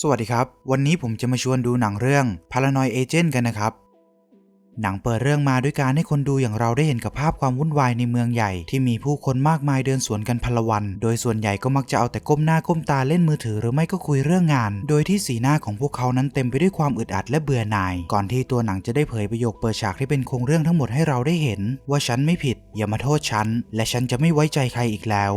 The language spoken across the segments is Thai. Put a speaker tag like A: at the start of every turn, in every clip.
A: สวัสดีครับ วันนี้ผมจะมาชวนดูหนังเรื่อง Paranoid Agent กันนะครับ หนังเปิดเรื่องมาด้วยการให้คนดูอย่างเราได้เห็นกับภาพความวุ่นวายในเมืองใหญ่ ที่มีผู้คนมากมายเดินสวนกันพลวัน โดยส่วนใหญ่ก็มักจะเอาแต่ก้มหน้าก้มตาเล่นมือถือหรือไม่ก็คุยเรื่องงาน โดยที่สีหน้าของพวกเขานั้นเต็มไปด้วยความอึดอัดและเบื่อหน่าย ก่อนที่ตัวหนังจะได้เผยประโยคเปิดฉากที่เป็นโครงเรื่องทั้งหมดให้เราได้เห็น ว่าฉันไม่ผิด อย่ามาโทษฉัน และฉันจะไม่ไว้ใจใครอีกแล้ว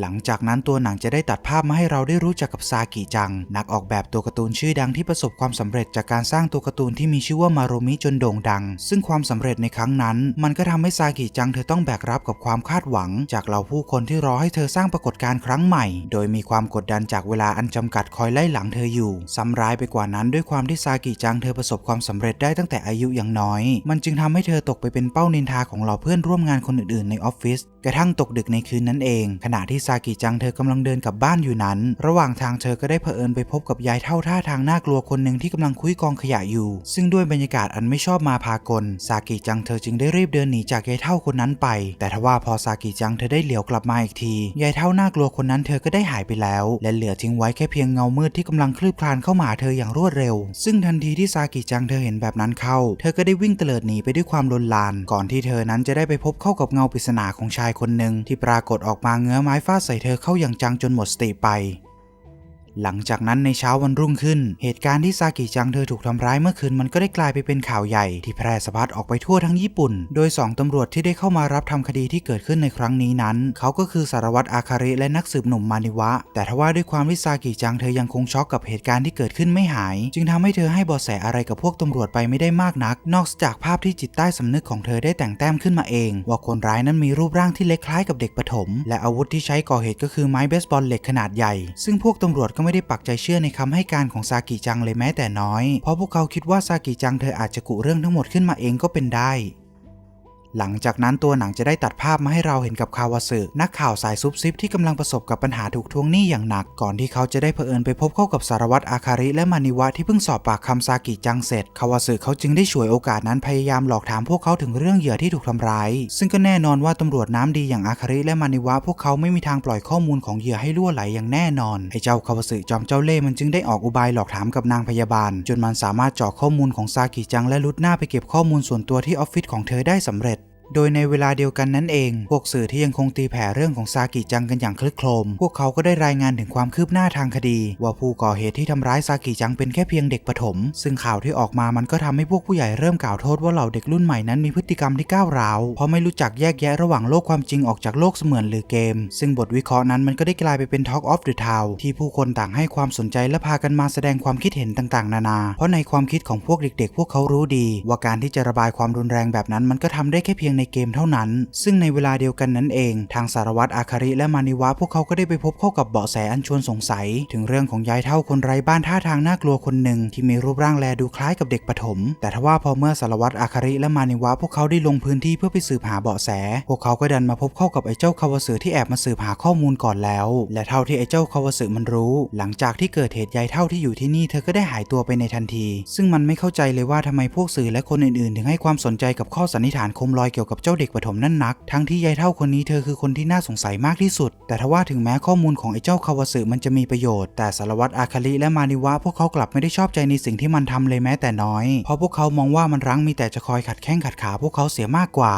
A: หลังจากนั้นตัวหนังจะได้ตัดภาพมาให้เราได้รู้จักกับซากิจัง นักออกแบบตัวการ์ตูนชื่อดังที่ประสบความสำเร็จจากการสร้างตัวการ์ตูนที่มีชื่อว่ามาโรมิจนโด่งดัง ซึ่งความสำเร็จในครั้งนั้น มันก็ทำให้ซากิจังเธอต้องแบกรับกับความคาดหวัง จากเหล่าผู้คนที่รอให้เธอสร้างปรากฏการณ์ครั้งใหม่ โดยมีความกดดันจากเวลาอันจำกัดคอยไล่หลังเธออยู่ซ้ำร้ายไปกว่านั้นด้วยความที่ซากิจังเธอประสบความสำเร็จได้ตั้งแต่อายุยังน้อย มันจึงทำให้เธอตกไปเป็นเป้านินทาของเหล่าเพื่อนร่วมงานคนอื่นๆในออฟฟิศกระทั่งตกดึกในคืนนั้นเอง ขณะที่ซากิจังเธอกำลังเดินกลับบ้านอยู่นั้น ระหว่างทางเธอก็ได้เผอิญไปพบกับยายเท่าท่าทางน่ากลัวคนหนึ่งที่กำลังคุยกองขยะอยู่ ซึ่งด้วยบรรยากาศอันไม่ชอบมาพากลซากิจังเธอจึงได้รีบเดินหนีจากยายเท่าคนนั้นไป แต่ทว่าพอซากิจังเธอได้เหลียวกลับมาอีกทียายเท่าน่ากลัวคนนั้นเธอก็ได้หายไปแล้ว และเหลือทิ้งไว้แค่เพียงเงามืดที่กำลังคลืบคลานเข้ามาหาเธออย่างรวดเร็ว ซึ่งทันทีที่ซากิจังเธอเห็นแบบนั้นเข้า เธอก็ได้วิ่งเตลิดหนีไปด้วยความลนลาน ก่อนที่เธอนั้นจะได้ไปพบเข้ากับเงาปริศนาของชายคนหนึ่งที่ปรากฏออกมาเงื้อไม้ฟาดใส่เธอเข้าอย่างจังจนหมดสติไป หลังจากนั้นในเช้าวันรุ่งขึ้น เหตุการณ์ที่ซากิจังเธอถูกทำร้ายเมื่อคืนมันก็ได้กลายไปเป็นข่าวใหญ่ที่แพร่สะพัดออกไปทั่วทั้งญี่ปุ่น โดย 2ตำรวจที่ได้เข้ามารับทำคดีที่เกิดขึ้นในครั้งนี้นั้น เขาก็คือสารวัตรอาคาริและนักสืบหนุ่มมานิวะ แต่ทว่าด้วยความที่ซากิจังเธอยังคงช็อกกับเหตุการณ์ที่เกิดขึ้นไม่หาย จึงทำให้เธอให้เบาะแสอะไรกับพวกตำรวจไปไม่ได้มากนัก นอกจากภาพที่จิตใต้สำนึกของเธอได้แต่งแต้มขึ้นมาเอง ว่าคนร้ายนั้นมีรูปร่างที่เล็กคล้ายกับเด็กประถม และอาวุธที่ใช้ก่อเหตุก็คือไม้เบสบอลเหล็กขนาดใหญ่ ซึ่งพวกตำรวจก็ไม่ได้ปักใจเชื่อในคำให้การของซากิจังเลยแม้แต่น้อย เพราะพวกเขาคิดว่าซากิจังเธออาจจะกุเรื่องทั้งหมดขึ้นมาเองก็เป็นได้ หลังจากนั้นตัวหนังจะได้ตัดภาพมาให้เราเห็นกับคาวาสึนักข่าวสายซุบซิบที่กำลังประสบกับปัญหาถูกทวงหนี้อย่างหนัก ก่อนที่เขาจะได้เผอิญไปพบเข้ากับสารวัตรอาคาริและมานิวะที่เพิ่งสอบปากคำซากิจังเสร็จคาวาสึเขาจึงได้ฉวยโอกาสนั้นพยายามหลอกถามพวกเขาถึงเรื่องเหยื่อที่ถูกทำร้าย ซึ่งก็แน่นอนว่าตำรวจน้ำดีอย่างอาคาริและมานิวะพวกเขาไม่มีทางปล่อยข้อมูลของเหยื่อให้ล่วไหลอย่างแน่นอนไอ้เจ้าคาวาสึจอมเจ้าเล่ห์มันจึงได้ออกอุบายหลอกถามกับนางพยาบาล จนมันสามารถเจาะข้อมูลของซากิจังและลุดหน้าไปเก็บข้อมูลส่วนตัวที่ออฟฟิศของเธอได้สำเร็จ โดยในเวลาเดียวกันนั้นเอง พวกสื่อที่ยังคงตีแผ่เรื่องของซากิจังกันอย่างคลึกโครม พวกเขาก็ได้รายงานถึงความคืบหน้าทางคดี ว่าผู้ก่อเหตุที่ทำร้ายซากิจังเป็นแค่เพียงเด็กประถม ซึ่งข่าวที่ออกมามันก็ทำให้พวกผู้ใหญ่เริ่มกล่าวโทษว่าเหล่าเด็กรุ่นใหม่นั้นมีพฤติกรรมที่ก้าวร้าว เพราะไม่รู้จักแยกแยะระหว่างโลกความจริงออกจากโลกเสมือนหรือเกม ซึ่งบทวิเคราะห์นั้นมันก็ได้กลายไปเป็น Talk of the Town ที่ผู้คนต่างให้ความสนใจและพากันมาแสดงความคิดเห็นต่างๆ นานา เพราะในความคิดของพวกเด็ก ๆ พวกเขารู้ดี ว่าการที่จะระบายความรุนแรงแบบนั้นมันก็ทำได้แค่เพียงในเกมเท่านั้น ซึ่งในเวลาเดียวกันนั้นเอง ทางสารวัตรอาคาริและมานิวะพวกเขาก็ได้ไปพบเข้ากับเบาะแสอันชวนสงสัย ถึงเรื่องของยายเท่าคนไร้บ้านท่าทางน่ากลัวคนหนึ่งที่มีรูปร่างแลดูคล้ายกับเด็กประถมแต่ทว่าพอเมื่อสารวัตรอาคาริและมานิวะพวกเขาได้ลงพื้นที่เพื่อไปสืบหาเบาะแส พวกเขาก็ดันมาพบเข้ากับไอ้เจ้าคาวาสึที่แอบมาสืบหาข้อมูลก่อนแล้ว และเท่าที่ไอ้เจ้าคาวาสึมันรู้ หลังจากที่เกิดเหตุยายเท่าที่อยู่ที่นี่เธอก็ได้หายตัวไปในทันที ซึ่งมันไม่เข้าใจเลยว่าทำไมพวกสื่อและคนอื่นๆ ถึงให้ความสนใจกับข้อสันนิษฐานคมลอยเกี่ยวกับเจ้าเด็กปฐมนั่นนัก ทั้งที่ยายเท่าคนนี้เธอคือคนที่น่าสงสัยมากที่สุด แต่ทว่าถึงแม้ข้อมูลของไอ้เจ้าคาวาสึมันจะมีประโยชน์ แต่สารวัตรอาคาริและมานิวะพวกเขากลับไม่ได้ชอบใจในสิ่งที่มันทำเลยแม้แต่น้อย เพราะพวกเขามองว่ามันรั้งมีแต่จะคอยขัดแข้งขัดขาพวกเขาเสียมากกว่า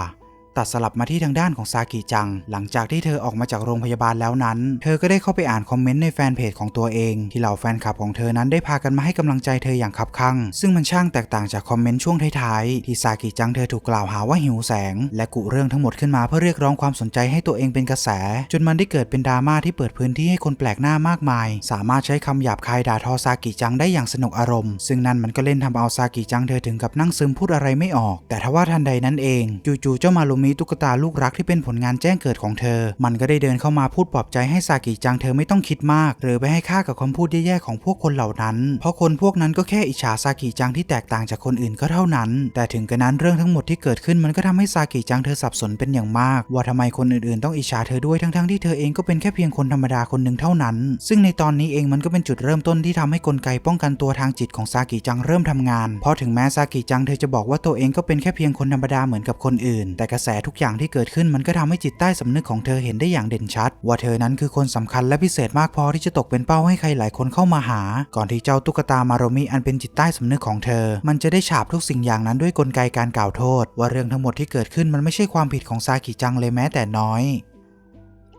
A: ตัดสลับมาที่ทางด้านของซากิจัง หลังจากที่เธอออกมาจากโรงพยาบาลแล้วนั้น เธอก็ได้เข้าไปอ่านคอมเมนต์ในแฟนเพจของตัวเอง ที่เหล่าแฟนคลับของเธอนั้นได้พากันมาให้กำลังใจเธออย่างคับคั่ง ซึ่งมันช่างแตกต่างจากคอมเมนต์ช่วงท้ายๆที่ซากิจังเธอถูกกล่าวหาว่าหิวแสง และกุเรื่องทั้งหมดขึ้นมาเพื่อเรียกร้องความสนใจให้ตัวเองเป็นกระแส จนมันได้เกิดเป็นดราม่าที่เปิดพื้นที่ให้คนแปลกหน้ามากมาย สามารถใช้คำหยาบคายด่าทอซากิจังได้อย่างสนุกอารมณ์ ซึ่งนั่นมันก็เล่นทำเอาซากิจังเธอถึงกับนั่งซึมพูดอะไรไม่ออก แต่ทว่าทันใดนั้นเองจู่ๆเจ้ามารุมิตุ๊กตาลูกรักที่เป็นผลงานแจ้งเกิดของเธอ มันก็ได้เดินเข้ามาพูดปลอบใจให้ซากิจังเธอไม่ต้องคิดมาก หรือไปให้ค่ากับคำพูดแย่ๆของพวกคนเหล่านั้น เพราะคนพวกนั้นก็แค่อิจฉาซากิจังที่แตกต่างจากคนอื่นก็เท่านั้น แต่ถึงกระนั้นเรื่องทั้งหมดที่เกิดขึ้นมันก็ทำให้ซากิจังเธอสับสนเป็นอย่างมาก ว่าทำไมคนอื่นๆ ต้องอิจฉาเธอด้วยทั้งๆที่เธอเองก็เป็นแค่เพียงคนธรรมดาคนหนึ่งเท่านั้น ซึ่งในตอนนี้เองมันก็เป็นจุดเริ่มต้นที่ทำให้กลไกป้องกันตัวทางจิตของซากิจังเริ่มทำงาน เพราะถึงแม้ซากิจังเธอจะบอกว่าตัวเองก็เป็นแค่เพียงคนธรรมดาเหมือนกับคนอื่น แต่กระแสทุกอย่างที่เกิดขึ้นมันก็ทำให้จิตใต้สำนึกของเธอเห็นได้อย่างเด่นชัด ว่าเธอนั้นคือคนสำคัญและพิเศษมากพอที่จะตกเป็นเป้าให้ใครหลายคนเข้ามาหา ก่อนที่เจ้าตุ๊กตามาโรมิอันเป็นจิตใต้สำนึกของเธอ มันจะได้ฉาบทุกสิ่งอย่างนั้นด้วยกลไกการกล่าวโทษ ว่าเรื่องทั้งหมดที่เกิดขึ้นมันไม่ใช่ความผิดของซากิจังเลยแม้แต่น้อย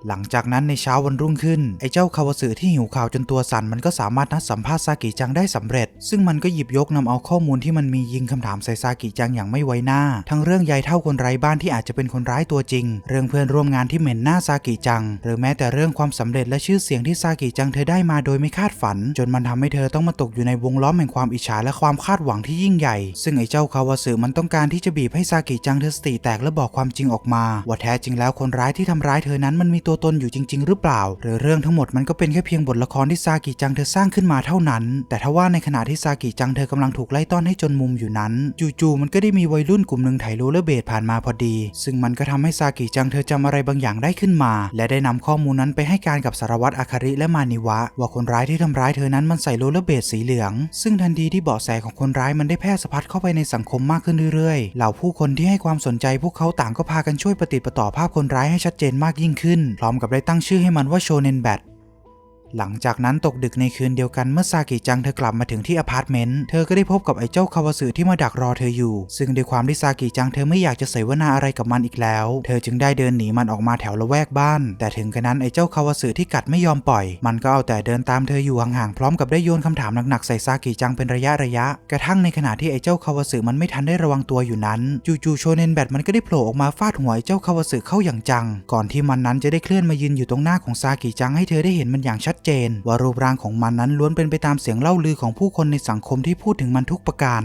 A: หลังจากนั้นในเช้าวันรุ่งขึ้น ไอ้เจ้าคาวสึที่หิวข่าวจนตัวสั่นมันก็สามารถนัดสัมภาษณ์ซากิจังได้สำเร็จ ซึ่งมันก็หยิบยกนำเอาข้อมูลที่มันมียิงคำถามใส่ซากิจังอย่างไม่ไว้หน้า ทั้งเรื่องยายเท่าคนไร้บ้านที่อาจจะเป็นคนร้ายตัวจริง เรื่องเพื่อนร่วมงานที่เหม็นหน้าซากิจัง หรือแม้แต่เรื่องความสำเร็จและชื่อเสียงที่ซากิจังเธอได้มาโดยไม่คาดฝัน จนมันทำให้เธอต้องมาตกอยู่ในวงล้อมแห่งความอิจฉาและความคาดหวังที่ยิ่งใหญ่ ซึ่งไอ้เจ้าคาวสึมันต้องการที่จะบีบให้ซากิจังเธอสติแตกและบอกความจริงออกมา ว่าแท้จริงแล้วคนร้ายที่ทำร้ายเธอนั้นมันมีตัวตนอยู่จริง ๆ หรือเปล่า หรือเรื่องทั้งหมดมันก็เป็นแค่เพียงบทละครที่ซากิจังเธอสร้างขึ้นมาเท่านั้น แต่ทว่าในขณะที่ซากิจังเธอกำลังถูกไล่ต้อนให้จนมุมอยู่นั้น จู่ๆมันก็ได้มีวัยรุ่นกลุ่มหนึ่งไถโรลเลอร์เบดผ่านมาพอดี ซึ่งมันก็ทำให้ซากิจังเธอจำอะไรบางอย่างได้ขึ้นมา และได้นำข้อมูลนั้นไปให้การกับสารวัตรอาคาริและมานิวะ ว่าคนร้ายที่ทำร้ายเธอนั้นมันใส่โรลเลอร์เบดสีเหลือง ซึ่งทันทีที่เบาะแสของคนร้ายมันได้แพร่สะพัดเข้าไปในสังคมมากขึ้นเรื่อยๆ เหล่าผู้คนที่ให้ความสนใจพวกเขาต่างก็พากันช่วยปฏิปต่อภาพคนร้ายให้ชัดเจนมากยิ่งขึ้นพร้อมกับได้ตั้งชื่อให้มันว่าโชเนนแบท หลังจากนั้นตกดึกในคืนเดียวกันเมื่อซากิจังเธอกลับมาถึงที่อพาร์ตเมนต์ เธอก็ได้พบกับไอ้เจ้าคาวาสึที่มาดักรอเธออยู่ ซึ่งด้วยความที่ซากิจังเธอไม่อยากจะเสวนาอะไรกับมันอีกแล้ว เธอจึงได้เดินหนีมันออกมาแถวละแวกบ้าน แต่ถึงกระนั้นไอ้เจ้าคาวาสึที่กัดไม่ยอมปล่อย มันก็เอาแต่เดินตามเธออยู่ห่างๆพร้อมกับได้โยนคำถามหนักๆใส่ซากิจังเป็นระยะระยะ กระทั่งในขณะที่ไอ้เจ้าคาวาสึมันไม่ทันได้ระวังตัวอยู่นั้นจู่ๆโชเนนแบทมันก็ได้โผล่ออกมาฟาดหัวไอ้เจ้าคาวาสึเข้าอย่างจัง ก่อนที่มันนั้นจะได้เคลื่อนมายืนอยู่ตรงหน้าของซากิจังให้เธอได้เห็นมันอย่างชัดเจน ว่ารูปร่างของมันนั้นล้วนเป็นไปตามเสียงเล่าลือของผู้คนในสังคมที่พูดถึงมันทุกประการ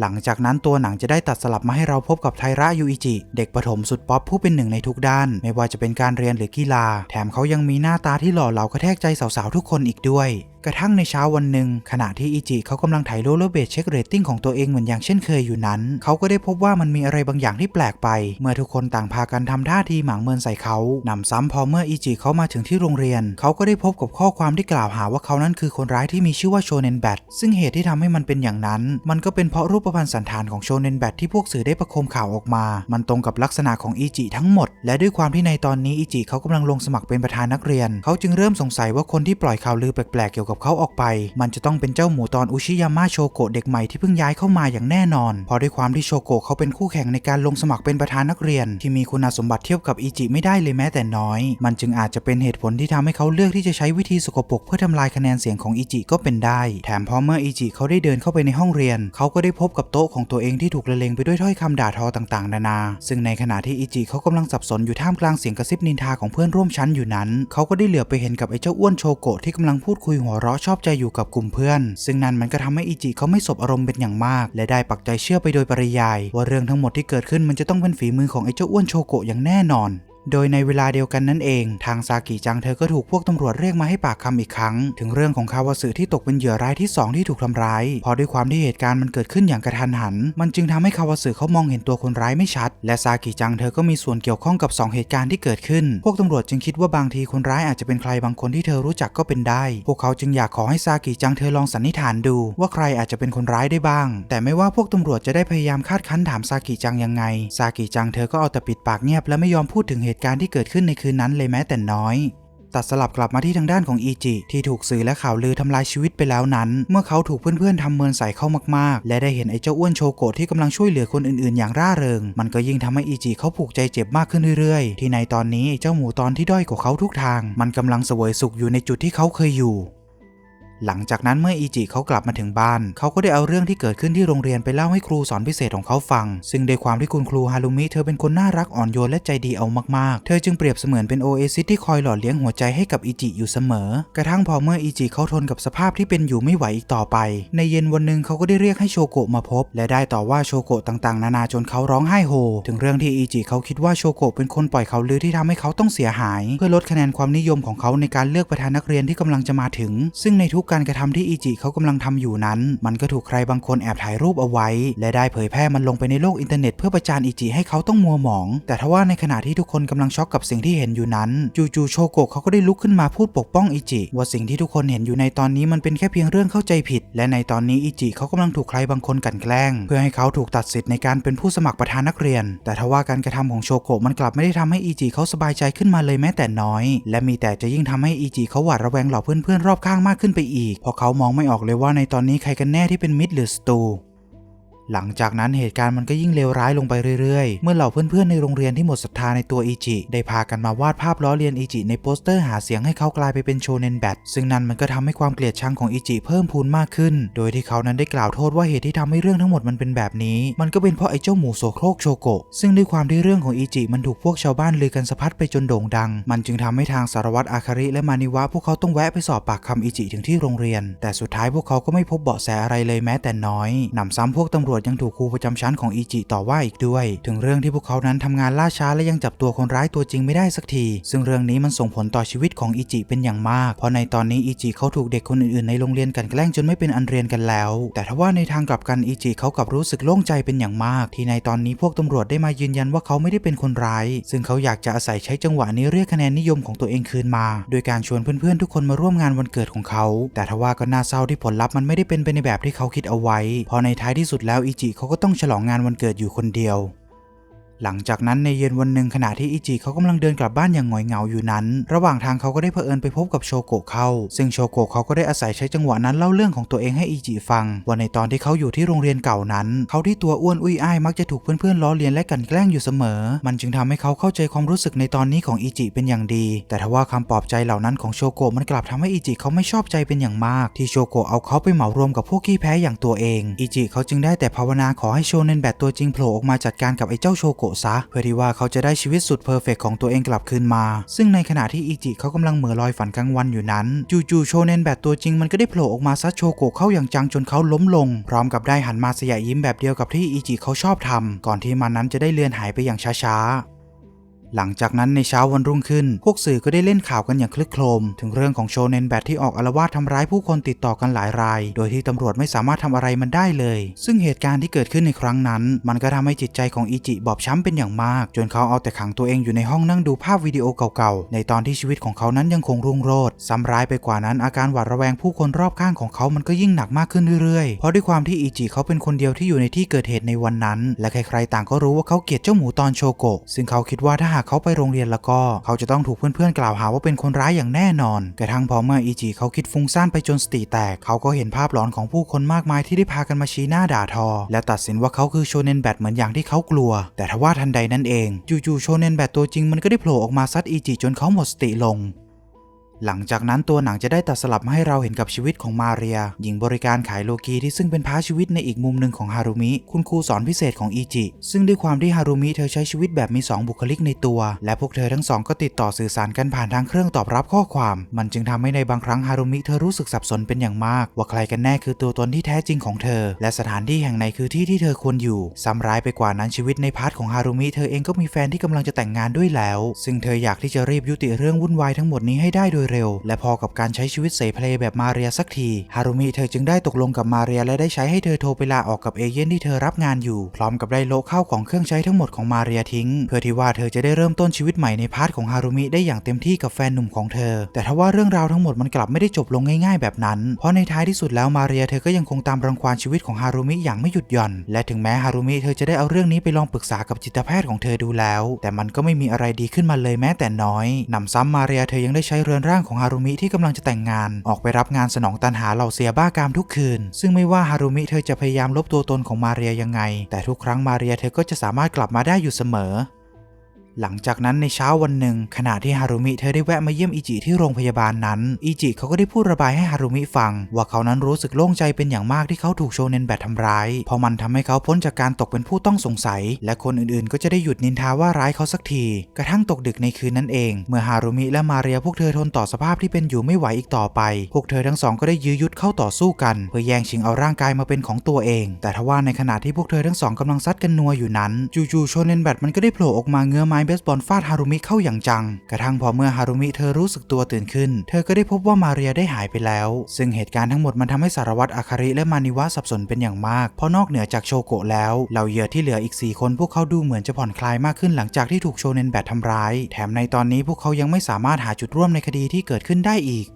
A: หลังจากนั้นตัวหนังจะได้ตัดสลับมาให้เราพบกับไทระยูอิจิ เด็กประถมสุดป๊อปผู้เป็นหนึ่งในทุกด้าน ไม่ว่าจะเป็นการเรียนหรือกีฬา แถมเขายังมีหน้าตาที่หล่อเหลากระแทกใจสาวๆทุกคนอีกด้วย กระทั่งในเช้าวันหนึ่ง ขณะที่อิจิเขากำลังถ่ายโรลเลอร์เบดเช็คเรตติ้งของตัวเองเหมือนอย่างเช่นเคยอยู่นั้น เขาก็ได้พบว่ามันมีอะไรบางอย่างที่แปลกไป เมื่อทุกคนต่างพากันทำท่าทีหมางเมินใส่เขานำซ้ำพอเมื่ออิจิเขามาถึงที่โรงเรียน เขาก็ได้พบกับข้อความที่กล่าวหาว่าเขานั้นคือคนร้ายที่มีชื่อว่าโชเนนแบทซึ่งเหตุที่ทำให้มันเป็นอย่างนั้น มันก็เป็นเพราะรูปพรรณสันฐานของโชเนนแบทที่พวกสื่อได้ประคมข่าวออกมา มันตรงกับลักษณะของอิจิทั้งหมด และด้วยความที่ในตอนนี้อิจิเขากำลังลงสมัครเป็นประธานนักเรียน เขาจึงเริ่มสงสัยว่าคนที่ปล่อยข่าวลือแปลกๆเกี่ยวกับเขาออกไป มันจะต้องเป็นเจ้าหมูตอนอุชิยามะโชโกะเด็กใหม่ที่เพิ่งย้ายเข้ามาอย่างแน่นอนเพราะด้วยความที่โชโกะเขาเป็นคู่แข่งในการลงสมัครเป็นประธานนักเรียน ที่มีคุณสมบัติเทียบกับอิจิไม่ได้เลยแม้แต่น้อย มันจึงอาจจะเป็นเหตุผลที่ทำให้เขาเลือกที่จะใช้วิธีสกปรกเพื่อทำลายคะแนนเสียงของอิจิก็เป็นได้ แถมพอเมื่ออิจิเขาได้เดินเข้าไปในห้องเรียน เขาก็ได้พบกับโต๊ะของตัวเองที่ถูกละเลงไปด้วยถ้อยคำด่าทอต่างๆ นานา ซึ่งในขณะที่อิจิเขากำลังสับสนอยู่ท่ามกลางเสียงกระซิบนินทาของเพื่อนร่วมชั้นอยู่นั้น เขาก็ได้เหลือไปเห็นกับไอ้เจ้าอ้วนโชโกะที่กำลังพูดคุยหัวเราะชอบใจอยู่กับกลุ่มเพื่อน ซึ่งนั่นมันก็ทำให้อิจิเขาไม่สบอารมณ์เป็นอย่างมาก และได้ปักใจเชื่อไปโดยปริยาย ว่าเรื่องทั้งหมดที่เกิดขึ้นมันจะต้องเป็นฝีมือของไอ้เจ้าอ้วนโชโกะอย่างแน่นอน โดยในเวลาเดียวกันนั่นเอง ทางซากิจังเธอก็ถูกพวกตำรวจเรียกมาให้ปากคำอีกครั้ง ถึงเรื่องของคาวาสึที่ตกเป็นเหยื่อรายที่ 2 ที่ถูกทำร้าย พอด้วยความที่เหตุการณ์มันเกิดขึ้นอย่างกระทันหัน มันจึงทำให้คาวาสึเขามองเห็นตัวคนร้ายไม่ชัด และซากิจังเธอก็มีส่วนเกี่ยวข้องกับ 2 เหตุการณ์ที่เกิดขึ้น พวกตำรวจจึงคิดว่าบางทีคนร้ายอาจจะเป็นใครบางคนที่เธอรู้จักก็เป็นได้ พวกเขาจึงอยากขอให้ซากิจังเธอลองสันนิษฐานดู ว่าใครอาจจะเป็นคนร้ายได้บ้าง แต่ไม่ว่าพวกตำรวจจะได้พยายามคาดคั้นถามซากิจังยังไง ซากิจังเธอก็เอาแต่ปิดปากเงียบและไม่ยอมพูดถึงเหตุการณ์ที่เกิดขึ้นในคืนนั้นเลยแม้แต่น้อย ตัดสลับกลับมาที่ทางด้านของอีจิที่ถูกสื่อและข่าวลือทำลายชีวิตไปแล้วนั้น เมื่อเขาถูกเพื่อนๆทำเมินใส่เข้ามากๆ และได้เห็นไอ้เจ้าอ้วนโชโกะที่กำลังช่วยเหลือคนอื่นๆ อย่างร่าเริง มันก็ยิ่งทำให้อีจิเขาผูกใจเจ็บมากขึ้นเรื่อยๆ ที่ในตอนนี้ไอ้เจ้าหมูตอนที่ด้อยกว่าเขาทุกทาง มันกำลังเสวยสุขอยู่ในจุดที่เขาเคยอยู่ หลังจากนั้นเมื่ออีจิเขากลับมาถึงบ้าน เขาก็ได้เอาเรื่องที่เกิดขึ้นที่โรงเรียนไปเล่าให้ครูสอนพิเศษของเขาฟัง ซึ่งด้วยความที่คุณครูฮารุมิเธอเป็นคนน่ารักอ่อนโยนและใจดีเอามากๆ เธอจึงเปรียบเสมือนเป็นโอเอซิสที่คอยหล่อเลี้ยงหัวใจให้กับอีจิอยู่เสมอ กระทั่งพอเมื่ออีจิเขาทนกับสภาพที่เป็นอยู่ไม่ไหวอีกต่อไป ในเย็นวันหนึ่งเขาก็ได้เรียกให้โชโกะมาพบ และได้ต่อว่าโชโกะต่างๆ นานาจนเขาร้องไห้โฮ ถึงเรื่องที่อีจิเขาคิดว่าโชโกะเป็นคนปล่อยเขาลือที่ทำให้เขาต้องเสียหาย เพื่อลดคะแนนความนิยมของเขาในการเลือกประธานนักเรียนที่กำลังจะมาถึง ซึ่งในทุกการกระทำที่อิจิเขากำลังทำอยู่นั้น มันก็ถูกใครบางคนแอบถ่ายรูปเอาไว้ และได้เผยแพร่มันลงไปในโลกอินเทอร์เน็ตเพื่อประจานอิจิให้เขาต้องมัวหมอง แต่ทว่าในขณะที่ทุกคนกำลังช็อกกับสิ่งที่เห็นอยู่นั้น จู่ๆโชโกะเขาก็ได้ลุกขึ้นมาพูดปกป้องอิจิ ว่าสิ่งที่ทุกคนเห็นอยู่ในตอนนี้มันเป็นแค่เพียงเรื่องเข้าใจผิด และในตอนนี้อิจิเขากำลังถูกใครบางคนกลั่นแกล้ง เพื่อให้เขาถูกตัดสิทธิ์ในการเป็นผู้สมัครประธานนักเรียน แต่ทว่าการกระทำของโชโกะมันกลับไม่ได้ทำให้อิจิเขาสบายใจขึ้นมาเลยแม้แต่น้อย และมีแต่จะยิ่งทำให้อิจิเขาหวาดระแวงเหล่าเพื่อนๆรอบข้างมากขึ้นไปอีกเพราะเขามองไม่ออกเลยว่าในตอนนี้ใครกันแน่ที่เป็นมิตรหรือศัตรู หลังจากนั้นเหตุการณ์มันก็ยิ่งเลวร้ายลงไปเรื่อยๆ เมื่อเหล่าเพื่อนๆในโรงเรียนที่หมดศรัทธาในตัวอิจิ ได้พากันมาวาดภาพล้อเลียนอิจิในโปสเตอร์หาเสียงให้เขากลายไปเป็นโชเนนแบทซึ่งนั่นมันก็ทำให้ความเกลียดชังของอิจิเพิ่มพูนมากขึ้น โดยที่เขานั้นได้กล่าวโทษว่าเหตุที่ทำให้เรื่องทั้งหมดมันเป็นแบบนี้ มันก็เป็นเพราะไอ้เจ้าหมูโสโครกโชโกะซึ่งด้วยความที่เรื่องของอิจิมันถูกพวกชาวบ้านลือกันสะพัดไปจนโด่งดัง มันจึงทำให้ทางสารวัตรอาคาริและมานิวะพวกเขาต้องแวะไปสอบปากคำอิจิถึงที่โรงเรียน แต่สุดท้ายพวกเขาก็ไม่พบเบาะแสอะไรเลยแม้แต่น้อยหนำซ้ำพวกตำรวจยังถูกครูประจำชั้นของอิจิต่อว่าอีกด้วย ถึงเรื่องที่พวกเขานั้นทำงานล่าช้าและยังจับตัวคนร้ายตัวจริงไม่ได้สักที ซึ่งเรื่องนี้มันส่งผลต่อชีวิตของอิจิเป็นอย่างมาก เพราะในตอนนี้อิจิเขาถูกเด็กคนอื่นๆในโรงเรียนกันแกล้งจนไม่เป็นอันเรียนกันแล้ว แต่ทว่าในทางกลับกันอิจิเขากลับรู้สึกโล่งใจเป็นอย่างมาก ที่ในตอนนี้พวกตำรวจได้มายืนยันว่าเขาไม่ได้เป็นคนร้าย ซึ่งเขาอยากจะอาศัยใช้จังหวะนี้เรียกคะแนนนิยมของตัวเองคืนมา โดยการชวนเพื่อนๆทุกคนมาร่วมงานวันเกิดของเขา แต่ทว่าก็น่าเศร้าที่ผลลัพธ์มันไม่ได้เป็นไปในแบบที่เขาคิดเอาไว้พราะในท้ายที่สุดแล้วอจิเขาก็ต้องฉลองงานวันเกิดอยู่คนเดียว หลังจากนั้นในเย็นวันหนึ่งขณะที่อิจิเขากำลังเดินกลับบ้านอย่างหงอยเหงาอยู่นั้น ระหว่างทางเขาก็ได้เผอิญไปพบกับโชโกะเข้า ซึ่งโชโกะเขาก็ได้อาศัยใช้จังหวะนั้นเล่าเรื่องของตัวเองให้อิจิฟัง ว่าในตอนที่เขาอยู่ที่โรงเรียนเก่านั้น เขาที่ตัวอ้วนอุ้ยอ้ายมักจะถูกเพื่อนๆล้อเลียนและกันแกล้งอยู่เสมอ มันจึงทำให้เขาเข้าใจความรู้สึกในตอนนี้ของอิจิเป็นอย่างดี แต่ทว่าคำปลอบใจเหล่านั้นของโชโกะมันกลับทำให้อิจิเขาไม่ชอบใจเป็นอย่างมาก ที่โชโกะเอาเขาไปเหมารวมกับพวกขี้แพ้อย่างตัวเอง อิจิเขาจึงได้แต่ภาวนาขอให้โชเนนแบทตัวจริงโผล่ออกมาจัดการกับไอ้เจ้าโชโกะซะ เพื่อที่ว่าเขาจะได้ชีวิตสุดเพอร์เฟกของตัวเองกลับคืนมา ซึ่งในขณะที่อิจิเขากำลังเหม่อลอยฝันกลางวันอยู่นั้น จู่ๆโชเนนแบบตัวจริงมันก็ได้โผล่ออกมาซัดโชโกะเข้าอย่างจังจนเขาล้มลง พร้อมกับได้หันมาสยายยิ้มแบบเดียวกับที่อิจิเขาชอบทำก่อนที่มันนั้นจะได้เลือนหายไปอย่างช้าๆ หลังจากนั้นในเช้าวันรุ่งขึ้น พวกสื่อก็ได้เล่นข่าวกันอย่างคลึกโครม ถึงเรื่องของโชเนนแบทที่ออกอารวาสทำร้ายผู้คนติดต่อกันหลายราย โดยที่ตำรวจไม่สามารถทำอะไรมันได้เลย ซึ่งเหตุการณ์ที่เกิดขึ้นในครั้งนั้น มันก็ทำให้จิตใจของอิจิบอบช้ำเป็นอย่างมาก จนเขาเอาแต่ขังตัวเองอยู่ในห้องนั่งดูภาพวิดีโอเก่าๆ ในตอนที่ชีวิตของเขานั้นยังคงรุ่งโรจน์ซ้ำร้ายไปกว่านั้นอาการหวาดระแวงผู้คนรอบข้างของเขามันก็ยิ่งหนักมากขึ้นเรื่อยๆ เพราะด้วยความที่อิจิเขาเป็นคนเดียวที่อยู่ในที่เกิดเหตุในวันนั้น และใครๆต่างก็รู้ว่าเขาเกลียดเจ้าหมูตอนโชโกะซึ่งเขาคิดว่าถ้าหากเขาไปโรงเรียนแล้วก็ เขาจะต้องถูกเพื่อนๆกล่าวหาว่าเป็นคนร้ายอย่างแน่นอน กระทั่งพอเมื่ออีจิเขาคิดฟุ้งซ่านไปจนสติแตก เขาก็เห็นภาพหลอนของผู้คนมากมายที่ได้พากันมาชี้หน้าด่าทอ และตัดสินว่าเขาคือโชเนนแบทเหมือนอย่างที่เขากลัว แต่ทว่าทันใดนั้นเอง จู่ๆโชเนนแบทตัวจริงมันก็ได้โผล่ออกมาซัดอีจิจนเขาหมดสติลง หลังจากนั้นตัวหนังจะได้ตัดสลับมาให้เราเห็นกับชีวิตของมาเรีย หญิงบริการขายโลกีที่ซึ่งเป็นพาชีวิตในอีกมุมหนึ่งของฮารุมิ คุณครูสอนพิเศษของอีจิ ซึ่งด้วยความที่ฮารุมิเธอใช้ชีวิตแบบมี 2 บุคลิกในตัว และพวกเธอทั้งสองก็ติดต่อสื่อสารกันผ่านทางเครื่องตอบรับข้อความ มันจึงทำให้ในบางครั้งฮารุมิเธอรู้สึกสับสนเป็นอย่างมาก ว่าใครกันแน่คือตัวตนที่แท้จริงของเธอ และสถานที่แห่งไหนคือที่ที่เธอควรอยู่ซ้ำร้ายไปกว่านั้นชีวิตในพาร์ทของฮารุมิเธอเองก็มีแฟนที่กำลังจะแต่งงานด้วยแล้ว ซึ่งเธออยากที่จะรีบยุติเรื่องวุ่นวายทั้งหมดนี้ให้ได้โดยเร็ว และพอกับการใช้ชีวิตเสเพลแบบมาเรียสักที ฮารุมิเธอจึงได้ตกลงกับมาเรียและได้ใช้ให้เธอโทรไปลาออกกับเอเย่นที่เธอรับงานอยู่ พร้อมกับได้โละข้าของเครื่องใช้ทั้งหมดของมาเรียทิ้ง เพื่อที่ว่าเธอจะได้เริ่มต้นชีวิตใหม่ในพาร์ทของฮารุมิได้อย่างเต็มที่กับแฟนหนุ่มของเธอ แต่ทว่าเรื่องราวทั้งหมดมันกลับไม่ได้จบลงง่ายๆแบบนั้น เพราะในท้ายที่สุดแล้วมาเรียเธอก็ยังคงตามรังควานชีวิตของฮารุมิอย่างไม่หยุดหย่อน และถึงแม้ฮารุมิเธอจะได้เอาเรื่องนี้ไปลองปรึกษากับจิตแพทย์ของเธอดูแล้ว แต่มันก็ไม่มีอะไรดีขึ้นมาเลยแม้แต่น้อยนำซ้ำมาเรียเธอยังได้ใช้เรือนร่างของฮารุมิที่กำลังจะแต่งงาน ออกไปรับงานสนองตันหาเหล่าเสียบ้ากามทุกคืน ซึ่งไม่ว่าฮารุมิเธอจะพยายามลบตัวตนของมาเรียยังไง แต่ทุกครั้งมาเรียเธอก็จะสามารถกลับมาได้อยู่เสมอ หลังจากนั้นในเช้าวันหนึ่ง ขณะที่ฮารุมิเธอได้แวะมาเยี่ยมอิจิที่โรงพยาบาลนั้นอิจิเขาก็ได้พูดระบายให้ฮารุมิฟัง ว่าเขานั้นรู้สึกโล่งใจเป็นอย่างมากที่เขาถูกโชเนนแบททำร้ายเพราะมันทำให้เขาพ้นจากการตกเป็นผู้ต้องสงสัย และคนอื่นๆ ก็จะได้หยุดนินทาว่าร้ายเขาสักที กระทั่งตกดึกในคืนนั้นเอง เมื่อฮารุมิและมาเรียพวกเธอทนต่อสภาพที่เป็นอยู่ไม่ไหวอีกต่อไป พวกเธอทั้งสองก็ได้ยื้อยุดเข้าต่อสู้กัน เพื่อแย่งชิงเอาร่างกายมาเป็นของตัวเอง แต่ทว่าในขณะที่พวกเธอทั้งสองกำลังซัดกันนัวอยู่นั้น จู่ๆโชเนนแบทมันก็ได้โผล่ออกมาเงื้อไม้บสบอลฟาดฮารุมิเข้าอย่างจัง กระทั่งพอเมื่อฮารุมิเธอรู้สึกตัวตื่นขึ้น เธอก็ได้พบว่ามาเรียได้หายไปแล้ว ซึ่งเหตุการณ์ทั้งหมดมันทำให้สารวัตรอาคาริและมานิวะสับสนเป็นอย่างมาก เพราะนอกเหนือจากโชโกะแล้วเหล่าเหยื่อที่เหลืออีก 4 คนพวกเขาดูเหมือนจะผ่อนคลายมากขึ้นหลังจากที่ถูกโชเนนแบททำร้าย แถมในตอนนี้พวกเขายังไม่สามารถหาจุดร่วมในคดีที่เกิดขึ้นได้อีก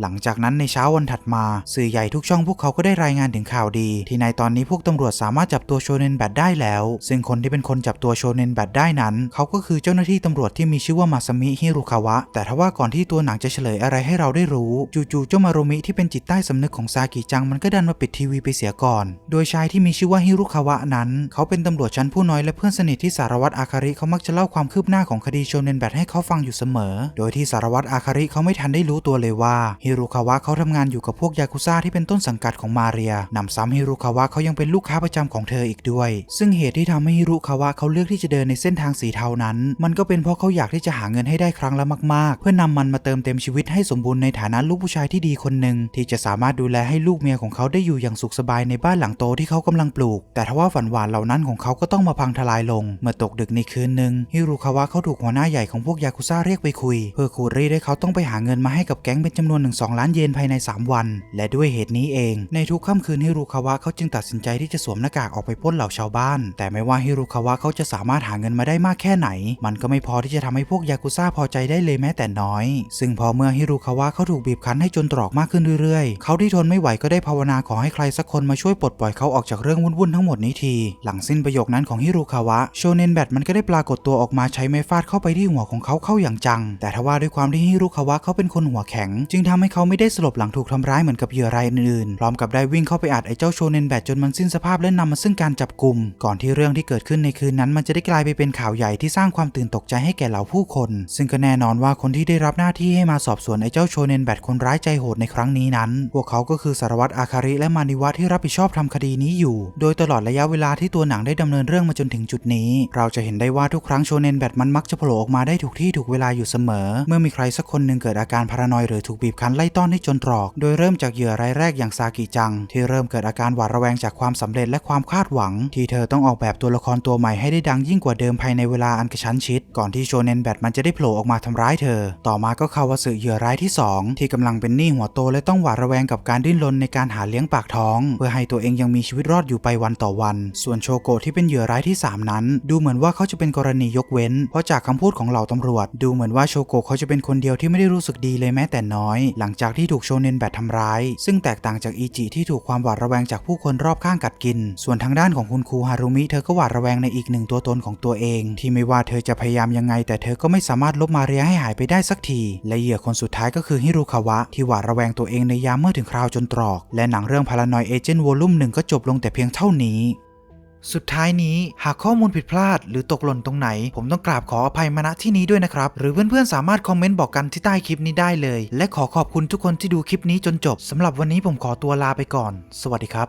A: หลังจากนั้นในเช้าวันถัดมา สื่อใหญ่ทุกช่องพวกเขาก็ได้รายงานถึงข่าวดี ที่ในตอนนี้พวกตำรวจสามารถจับตัวโชเนนแบทได้แล้ว ซึ่งคนที่เป็นคนจับตัวโชเนนแบทได้นั้น เขาก็คือเจ้าหน้าที่ตำรวจที่มีชื่อว่ามาซามิฮิรุคาวะ แต่ทว่าก่อนที่ตัวหนังจะเฉลยอะไรให้เราได้รู้จู่ๆเจ้ามารุมิที่เป็นจิตใต้สำนึกของซากิจังมันก็ดันมาปิดทีวีไปเสียก่อน โดยชายที่มีชื่อว่าฮิรุคาวะนั้น เขาเป็นตำรวจชั้นผู้น้อยและเพื่อนสนิทที่สารวัตรอาคาริเขามักจะเล่าความคืบหน้าของคดีโชเนนแบทให้เขาฟังอยู่เสมอ โดยที่สารวัตรอาคาริเขาไม่ทันได้รู้ตัวเลยว่าฮิิรุคาวะเขาทำงานอยู่กับพวกยากุซ่าที่เป็นต้นสังกัดของมาเรียนำซ้ำฮิรุคาวะเขายังเป็นลูกค้าประจำของเธออีกด้วย ซึ่งเหตุที่ทำให้ฮิรุคาวะเขาเลือกที่จะเดินในเส้นทางสีเทานั้น มันก็เป็นเพราะเขาอยากที่จะหาเงินให้ได้ครั้งละมากๆ เพื่อนำมันมาเติมเต็มชีวิตให้สมบูรณ์ในฐานะลูกผู้ชายที่ดีคนหนึ่งที่จะสามารถดูแลให้ลูกเมียของเขาได้อยู่อย่างสุขสบายในบ้านหลังโตที่เขากำลังปลูก แต่ทว่าฝันหวานเหล่านั้นของเขาก็ต้องมาพังทลายลง เมื่อตกดึกในคืนหนึ่งฮิรุคาวะเขาถูกหัวหน้าใหญ่ของพวกยากุซ่าเรียกไปคุย เพื่อขูดรีดให้เขาต้องไปหาเงินมาให้กับแก๊งเป็นจำนวนหนึ่งสองล้านเยนภายใน 3 วัน และด้วยเหตุนี้เอง ในทุกค่ำคืนฮิรุคาวะเขาจึงตัดสินใจที่จะสวมหน้ากากออกไปปล้นเหล่าชาวบ้าน แต่ไม่ว่าฮิรุคาวะเขาจะสามารถหาเงินมาได้มากแค่ไหน มันก็ไม่พอที่จะทำให้พวกยากุซ่าพอใจได้เลยแม้แต่น้อย ซึ่งพอเมื่อฮิรุคาวะเขาถูกบีบคั้นให้จนตรอกมากขึ้นเรื่อยๆ เขาที่ทนไม่ไหวก็ได้ภาวนาขอให้ใครสักคนมาช่วยปลดปล่อยเขาออกจากเรื่องวุ่นๆทั้งหมดนี้ที หลังสิ้นประโยคนั้นของฮิรุคาวะโชเนนแบทมันก็ได้ปรากฏตัวออกมาใช้ไม้ฟาดเข้าไปที่หัวของเขาเข้าอย่างจัง แต่ทว่าด้วยความที่ฮิรุคาวะเขาเป็นคนหัวแข็ง จึงทำให้เขาไม่ได้สลบหลังถูกทำร้ายเหมือนกับเหยื่อรายอื่นๆ พร้อมกับได้วิ่งเข้าไปอัดไอ้เจ้าโชเนนแบทจนมันสิ้นสภาพและนำมาซึ่งการจับกลุ่ม ก่อนที่เรื่องที่เกิดขึ้นในคืนนั้น มันจะได้กลายไปเป็นข่าวใหญ่ที่สร้างความตื่นตกใจให้แก่เหล่าผู้คน ซึ่งก็แน่นอนว่าคนที่ได้รับหน้าที่ให้มาสอบสวนไอ้เจ้าโชเนนแบทคนร้ายใจโหดในครั้งนี้นั้น พวกเขาก็คือสารวัตรอาคาริและมานิวะที่รับผิดชอบทำคดีนี้อยู่ โดยตลอดระยะเวลาที่ตัวหนังได้ดำเนินเรื่องมาจนถึงจุดนี้ เราจะเห็นได้ว่าทุกครั้งโชเนนแบทมันมักจะโผล่ออกมาได้ถูกที่ถูกเวลาอยู่เสมอ เมื่อมีใครสักคนหนึ่งเกิดอาการพารานอยหรือถูกบีบคั้นไล่ต้อนให้จนตรอก โดยเริ่มจากเหยื่อรายแรกอย่างซากิจัง ที่เริ่มเกิดอาการหวาดระแวงจากความสำเร็จและความคาดหวัง ที่เธอต้องออกแบบตัวละครตัวใหม่ให้ได้ดังยิ่งกว่าเดิมภายในเวลาอันกระชั้นชิด ก่อนที่โชเนนแบทมันจะได้โผล่ออกมาทำร้ายเธอ ต่อมาก็คาวาสึเหยื่อรายที่สองที่กำลังเป็นหนี้หัวโตและต้องหวาดระแวงกับการดิ้นรนในการหาเลี้ยงปากท้อง เพื่อให้ตัวเองยังมีชีวิตรอดอยู่ไปวันต่อวัน ส่วนโชโกะที่เป็นเหยื่อรายที่สามนั้น ดูเหมือนว่าเขาจะเป็นกรณียกเว้น เพราะจากคำพูดของเหล่าตำรวจ ดูเหมือนว่าโชโกะเขาจะเป็นคนเดียวที่ไม่ได้รู้สึกดีเลยแม้แต่น้อยหลังจากที่ถูกโชเนนแบททำร้าย ซึ่งแตกต่างจากอีจิที่ถูกความหวาดระแวงจากผู้คนรอบข้างกัดกิน ส่วนทางด้านของคุณครูฮารุมิเธอก็หวาดระแวงในอีกหนึ่งตัวตนของตัวเอง ที่ไม่ว่าเธอจะพยายามยังไง แต่เธอก็ไม่สามารถลบมาเรียให้หายไปได้สักที และเหยื่อคนสุดท้ายก็คือฮิรุคาวะ ที่หวาดระแวงตัวเองในยามเมื่อถึงคราวจนตรอก และหนังเรื่องพารานอยเอเจนต์วอลลุ่มหนึ่งก็จบลงแต่เพียงเท่านี้ สุดท้ายนี้หากข้อมูลผิดพลาด หรือตกหล่นตรงไหน ผมต้องกราบขออภัยมาณที่นี้ด้วยนะครับ หรือเพื่อนๆสามารถคอมเมนต์บอกกันที่ใต้คลิปนี้ได้เลย และขอขอบคุณทุกคนที่ดูคลิปนี้จนจบสำหรับวันนี้ผมขอตัวลาไปก่อน สวัสดีครับ